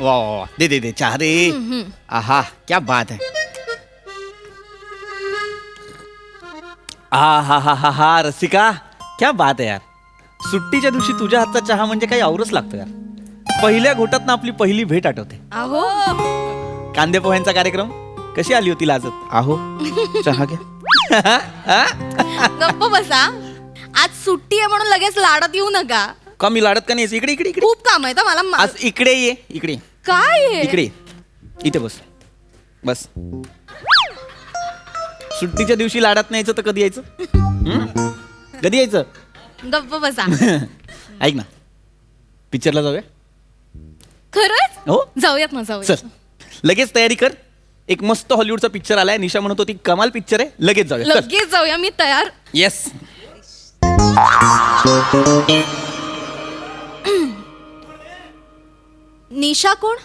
वा वा वा दे दे दे चहा दे आहा क्या बात है आ हा हा हा हा रसिका क्या बात आहे यार सुट्टीच्या दिवशी तुझ्या हातचा चहा म्हणजे काही आवरच लागतो यार. पहिल्या घोटात ना आपली पहिली भेट आठवते. अहो. कांदे पोह्यांचा कार्यक्रम? कशी आली होती लाजत? आहो चहा घ्या. हा? गप्प बसा. आज सुट्टी आहे म्हणून लगेच लाडत येऊ नका. का मी लाडत का नाही इकडे इकडे इकडे. खूप काम आहे तर मला मा- आज इकडे ये इकडे. काय आहे? इकडे ये. इथे बस. बस. सुट्टीच्या दिवशी लाडात नाही यायचं तर कधी यायचं? हं? कधी यायचं? गप्प बसा. ऐक ना. पिक्चरला जाऊया? खरंच? हो. जाऊयात ना जाऊयात. चल. लगेच तयारी कर. एक मस्त हॉलिवूडचा पिक्चर आलाय. निशा म्हणत होती कमाल पिक्चर आहे. लगेच जाऊया. चल. लगेच जाऊया. मी तयार. येस निशा कोण?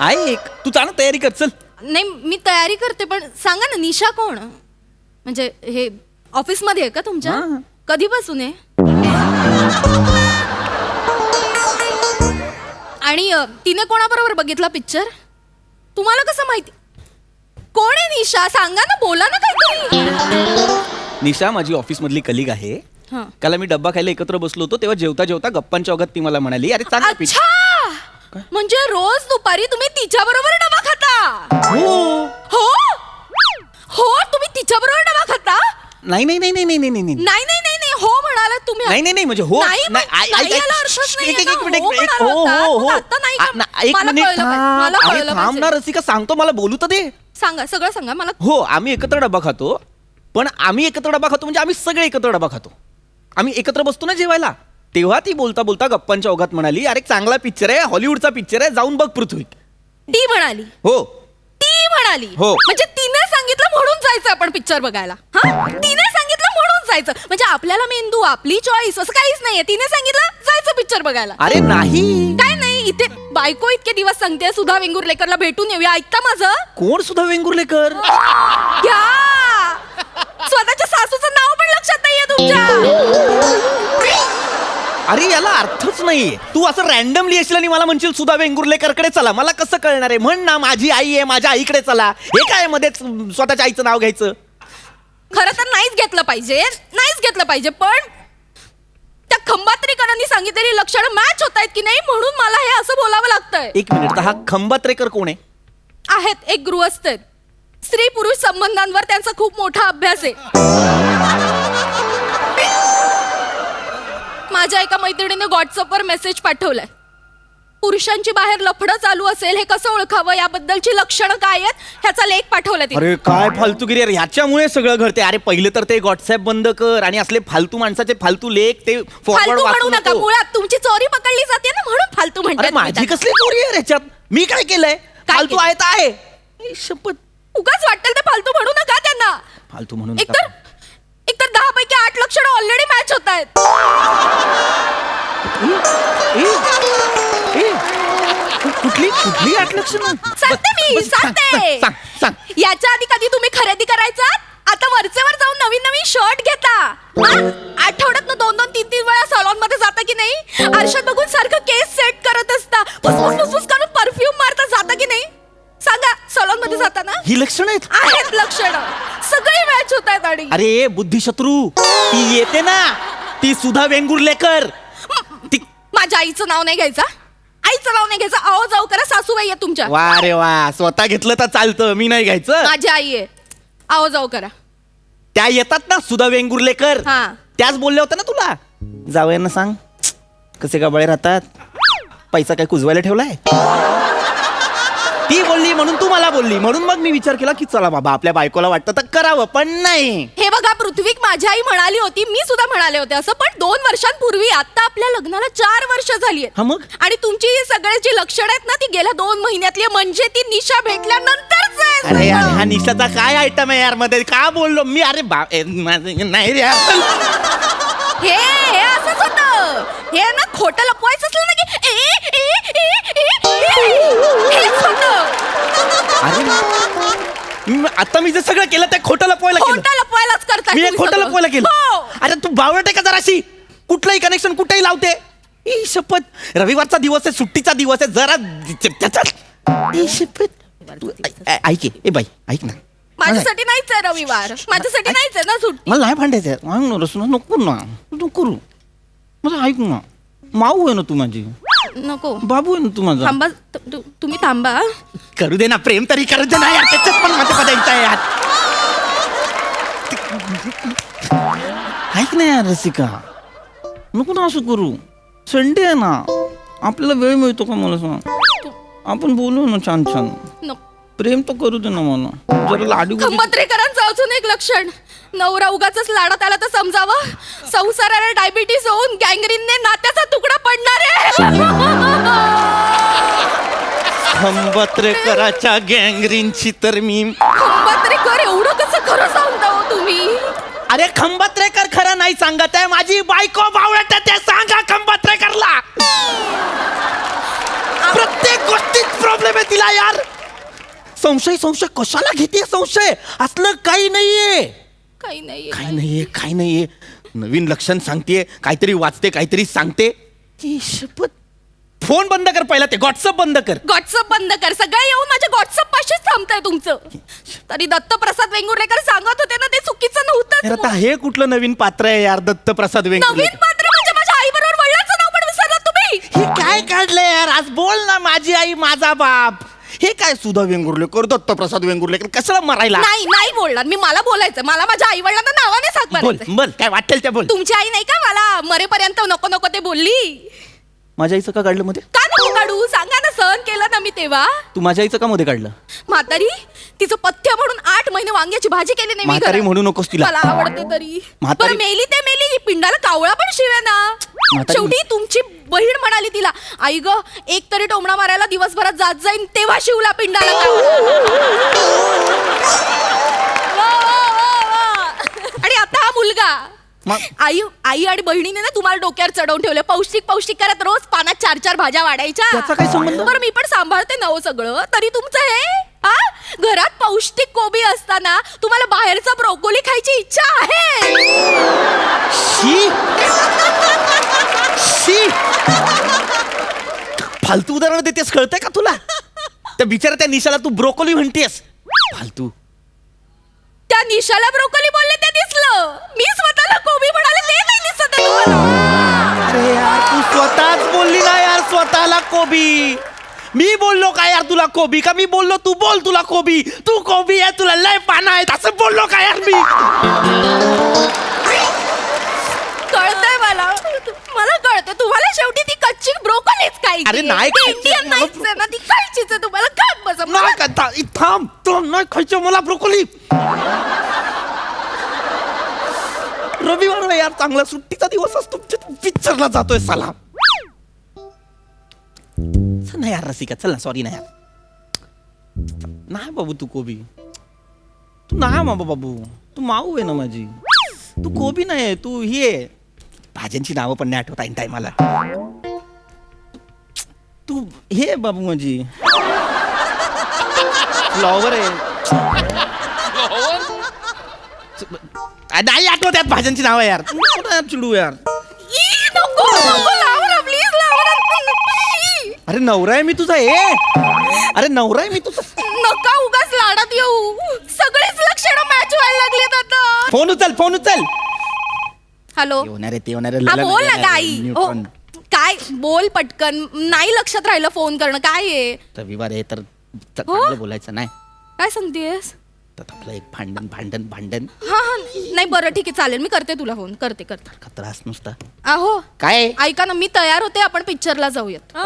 ऐक तू चाल तयारी कर चल. नाही मी तयारी करते पण सांगा ना निशा कोण? म्हणजे हे ऑफिसमध्ये आहे का तुमच्या? हा. कधीपासून आहे? आणि अ, तिने कोणाबरोबर बघितला पिक्चर तुम्हाला कसं माहिती? कोण आहे निशा? सांगा ना बोला ना काहीतरी. निशा माझी ऑफिस मधली कलिग आहे. काल मी डब्बा खायला एकत्र बसलो होतो तेव्हा जेवता जेवता गप्पांच्या ओघात ती मला म्हणाली अरे चांगला पिक्चर अच्छा म्हणजे रोज दुपारी तुम्ही तिच्या बरोबर डबा खाता हो हो हो तुम्ही तिच्या बरोबर डबा खाता नाही नाही नाही नाही नाही नाही नाही नाही नाही नाही नाही हो म्हणालात तुम्ही नाही नाही नाही म्हणजे हो नाही, नाही, नाही ऐक- याला ऐक- अर्थच नाहीये एक- एक- ना. एक मिनिट, हो एक- एक- म्हणाला हो होता. हो हो पण आता नाही का? आ, ना, एक मला मिनिट कळलं पाहिजे. थांब. मला अरे कळलं थांब पाहिजे. ना रसिका सांगतो मला बोलू तर दे सांगा सगळं सांगा मला हो आम्ही एकत्र डबा खातो पण आम्ही एकत्र डबा खातो म्हणजे आम्ही सगळे एकत्र डबा खातो आम्ही एकत्र बसतो ना जेवायला. तेव्हा ती बोलता बोलता गप्पांच्या ओघात म्हणाली अरे चांगला पिक्चर आहे हॉलिवूडचा पिक्चर आहे जाऊन बघ पृथ्वी. ती म्हणाली. हो. ती म्हणाली. हो. म्हणजे तिने सांगितलं म्हणून जायचं आपण पिक्चर बघायला. हा? तिने सांगितलं म्हणून जायचं. म्हणजे आपल्याला मेंदू आपली चॉईस असं काहीच नाहीये. तिने सांगितलं जायचं पिक्चर बघायला. अरे नाही. काय नाही? इथे बायको इतके दिवस सांगते सुधा वेंगुर्लेकरला भेटून येऊया. ऐकता माझं? कोण सुद्धा वेंगुर्लेकर? घ्या स्वतःच्या सासूचं नाव पण लक्षात नाहीये तुमच्या. अरे याला अर्थच नाहीये. तू असं रॅन्डमली येशील आणि मला म्हणशील सुधा वेंगुर्लेकरकडे चला मला कसं कळणार आहे? म्हण ना माझी आई आहे माझ्या आईकडे चला. हे काय मध्येच स्वतःच्या आईचं नाव घ्यायचं? खरं तर नाहीच घेतलं पाहिजे. नाहीच घेतलं पाहिजे पण त्या खंबात्रीकरांनी सांगितलेली लक्षणं मॅच होत आहेत की नाही म्हणून मला हे असं बोलावं लागतंय. एक मिनिट हा खंबात्रेकर कोण आहे? आहेत एक गृहस्थ आहेत. स्त्री पुरुष संबंधांवर त्यांचा खूप मोठा अभ्यास आहे. माझ्या एका मैत्रिणीने व्हॉट्सअपवर मेसेज पाठवलाय. पुरुषांची बाहेर लफडं चालू असेल हे कसं ओळखावं? याबद्दलची लक्षणं काय आहेत? ह्याचा लेख पाठवला तिने. अरे काय फालतूगिरी अरे ह्याच्यामुळे सगळं घडते अरे पहिले तर ते व्हॉट्सअप बंद कर आणि असले फालतू माणसाचे फालतू लेख ते फॉरवर्ड फालतू म्हणू वाचू नका. नको मुळात तुमची चोरी पकडली जाते ना म्हणून फालतू अरे म्हणतात माझी कसली चोरी आहे ह्याच्यात मी काय केलंय? फालतू केलं? आहे तर आहे. आई, शपथ. उगाच वाटेल ते फालतू म्हणू नका त्यांना. फालतू म्हणून एकतर एकतर दहा पैकी आठ लक्षणं ऑलरेडी मॅच होत आहेत. कुठली कुठली आठ सांगते मी सांगते. सांग सांग याच्या आधी कधी तुम्ही खरेदी करायचा? आता वरचेवर जाऊन नवीन नवीन शर्ट घेता? आठवड्यात दोन दोन तीन तीन वेळा सलॉनमध्ये जाता की नाही? आरशात बघून सारखं केस सेट करत असता. फुसफुस फुसफुस करून परफ्यूम मारता जाता की नाही? सांगा सलॉनमध्ये जाता ना ही लक्षणं आहेत? आहेत लक्षण. सगळे मॅच होत आहेत अरे बुद्धिशत्रू. ती येते ना. ती सुधा वेंगुर्लेकर. माझ्या आईचं नाव नाही घ्यायचं आईचं नाव नाही घ्यायचं. आहो जाऊ करा सासूबाई आहे तुमच्या. वा रे वा. स्वतः घेतलं तर चालतं. मी नाही घ्यायचं. माझी आई आहे. आहो जाऊ करा. त्या येतात ना सुधा वेंगुर्लेकर. हा. त्याच बोलल्या होत्या ना तुला. जावयांना सांग. कसे गबाळे राहतात? पैसा काय कुजवायला ठेवलाय? ती बोलली म्हणून तू मला बोलली. म्हणून मग मी विचार केला की चला बाबा आपल्या बायकोला वाटतं तर करावं पण नाही. हे बघा पृथ्वीक माझी आई म्हणाली होती मी सुद्धा म्हणाले होते असं पण दोन वर्षांपूर्वी आता आपल्या लग्नाला चार वर्ष झाली हा मग? आणि तुमची ही सगळ्याची लक्षणं आहेत ना ती गेल्या दोन महिन्यातली. म्हणजे ती निशा भेटल्यानंतरच अरे यार सगळं. हा निशाचा काय आयटम आहे यारमध्ये? का बोललो? मी अरे बा ए, माझं- नाही रे यार. हे हे असंच होतं. हे ना खोटं लपवायचं असलं ना की ए, ए, ए, अरे मी- आता मी जे सगळं केलं ते खोटं लपवायला केलं खोटं लपवायलाच करता मी हे तुम्ही खोटं सगळं. लपवायला केलं हो. अरे तू बावळट आहे का जराशी? कुठलंही कनेक्शन कुठेही लावते. ई शपथ. रविवारचा दिवस आहे सुट्टीचा दिवस आहे जरा त्याच्यात. ई शपथ. तू ऐ- ऐ- ऐक ए बाई ऐक ना. माझ्यासाठी नाहीच आहे रविवार. माझ्यासाठी नाहीच आहे ना सुट्टी. मला नाही भांडायचं आहे. ऐक ना रसना नको ना. नको करू. मला ऐक ना. माऊ आहे ना तू माझी. नको. बाबू आहे ना तू माझा? थांबा तु- तु- तुम्ही थांबा करू दे ना प्रेम तरी करू दे ना यार त्याच्यात पण आहे यार ऐक ना यार रसिका. नको ना असं करू. संडे आहे ना. आपल्याला वेळ मिळतो का मला सांग? आपण बोलू ना छान छान. नको. प्रेम तर करू दे ना मला. जरा लाडू खंबत्रेकरांचं अजून एक लक्षण. नवरा उगाच लाडात आला तर समजावं. संसाराला डायबिटीस होऊन गँग्रीनने नात्याचा तुकडा पडणार आहे. खंबत्रेकराच्या गँगरीनची तर मी खंबत्रेकर एवढं कसं खरं सांगता हो तुम्ही? अरे खंबत्रेकर खरं नाही सांगत आहे. माझी बायको बावळट आहे, ते सांगा खंबत्रेकरला. प्रत्येक गोष्टीत प्रॉब्लेम आहे तिला यार. संशय संशय कशाला घेते संशय? असलं काही नाहीये. काही नाही काही नाहीये काही नाहीये. नवीन लक्षण सांगतेय काहीतरी वाचते काहीतरी सांगते. की शपथ फोन बंद कर पहिला ते व्हॉट्सअप बंद कर. व्हॉट्सअप बंद कर. सगळे येऊन माझ्या व्हॉट्सअप पाशीच थांबताय तुमचं. तरी दत्तप्रसाद वेंगुर्लेकर सांगत होते ना ते चुकीचं तर आता नव्हतं हे कुठलं नवीन पात्र आहे यार दत्तप्रसाद वेंगुर्ले नवीन पात्र म्हणजे माझ्या आई बरोबर वडिलांचं नाव पण विसरलात तुम्ही. हे काय काढलंय यार? आज बोल ना माझी आई माझा बाप. हे काय सुधा वेंगुर्लेकर दत्तप्रसाद वेंगुर्लेकर कशाला मरायला? नाही नाही बोलणार. मी मला बोलायचं मला माझ्या आई नावाने साथ बोल बोल काय वाटेल त्या बोल. तुमची आई नाही का मला? मरेपर्यंत नको नको ते बोलली. माझ्या आईचं का काढलं मध्ये? का नको काढू? सांगा ना सहन केलं ना मी तेव्हा. तू माझ्या आईचं का मध्ये काढलं? म्हातारी तिचं पथ्य म्हणून आठ महिने वांग्याची भाजी केली नाही मी म्हातारी. म्हणू नकोस तिला. मला आवडते तरी. म्हातारी- बरं मेली ते मेली ही पिंडाला कावळा पण शिवे ना. म्हातारी- शेवटी तुमची बहीण म्हणाली तिला आई ग एक तरी टोमणा मारायला दिवसभरात जात जाईन तेव्हा शिवला पिंडाला कावळा. वा, वा, वा, वा. आणि आता हा मुलगा. मग? आई आई आणि बहिणीने ना तुम्हाला डोक्यावर चढवून ठेवले पौष्टिक पौष्टिक करत रोज पानात चार चार भाज्या वाढायच्या. त्याचा काय संबंध? बरं मी पण सांभाळते ना हो सगळं. तरी तुमचं हे हा? घरात पौष्टिक कोबी असताना तुम्हाला बाहेरचा ब्रोकोली खायची इच्छा आहे. शी. शी. फालतू उदाहरण देतेस कळतंय का तुला? त्या बिचारा त्या निशाला तू ब्रोकोली म्हणतेस. फालतू. त्या निशाला ब्रोकोली बोलले ते दिसलं. मी स्वतःला कोबी म्हणाले ते नाही दिसत आहे तुम्हाला. अरे यार तू स्वतःच बोलली ना यार स्वतःला कोबी. मी बोललो का यार तुला कोबी? का मी बोललो तू बोल तुला कोबी. तू कोबी आहे तुला लय पानं आहेत असं बोललो का यार मी? कळतंय मला. मला कळतं तुम्हाला शेवटी ती कच्ची ब्रोकोलीच खायची अरे नाही खायची. इंडियन नाहीच आहे ना. ती खायचीच आहे तुम्हाला. खात बसा नाही का? था- इ- थांब. थांब नाही खायचं मला ब्रोकोली. रविवार आहे यार चांगला सुट्टीचा दिवस असतो. पिक्चरला जातोय साला चल ना यार रसिका चल ना. सॉरी ना यार. नाही बाबू तू कोबी. तू नाही बाबा बाबू. तू माऊ आहे ना माझी. तू कोबी नाही तू ही आहे. भाज्यांची नावं पण नाही आठवत ऐन टायमाला हे आहे बाबू माझी फ्लॉवर आहे. नाही आठवत यात भाज्यांची नावं यार. यार चिडू यार. अरे नवरा आहे मी तुझा ए. अरे नवरा आहे मी तुझा. नका उगाच लाडात येऊ. सगळेच लक्षणं मॅच व्हायला लागलेत आता. फोन उचल फोन उचल. हॅलो येणार आहे ते येणार हा बोल ना हो. न्यूट्रॉन. काय बोल पटकन. नाही लक्षात राहिलं फोन करणं. काय आहे रविवार आहे तर च- हो? चांगलं बोलायचं नाही. काय सांगतेस? तर आपलं एक भांडण भांडण भांडण. हा हा. नाही बरं ठीक आहे चालेल. मी करते तुला फोन करते करते. का त्रास नुसता? अहो. काय? ऐका ना मी तयार होते आपण पिक्चरला जाऊयात.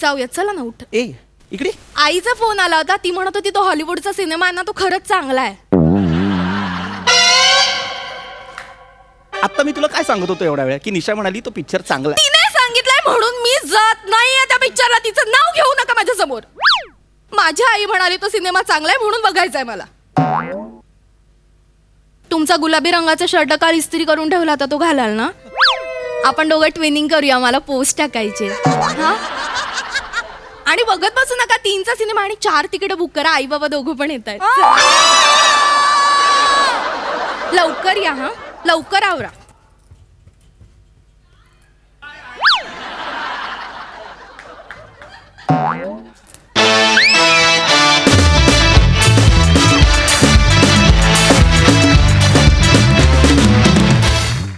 जाऊयात चला ना उठ. ए इकडे. आईचा फोन आला होता. ती म्हणत होती तो हॉलिवूडचा सिनेमा आहे ना तो खरंच चांगला आहे. आता मी तुला काय सांगत होतो एवढ्या वेळ? की निशा म्हणाली तो पिक्चर चांगला आहे. तिने सांगितलंय म्हणून मी जात नाहीये त्या पिक्चरला तिचं नाव घेऊ नका माझ्यासमोर माझी आई म्हणाली तो सिनेमा चांगला आहे म्हणून बघायचा आहे मला. तुमचा गुलाबी रंगाचा शर्ट काल इस्त्री करून ठेवला होता तो घालाल ना? आपण दोघं ट्विनिंग करूया मला पोस्ट टाकायचे. हा? आणि बघत बसू नका तीनचा सिनेमा आणि चार तिकीट बुक करा. आई बाबा दोघं पण येत आहेत लवकर या हा? लवकर आवरा.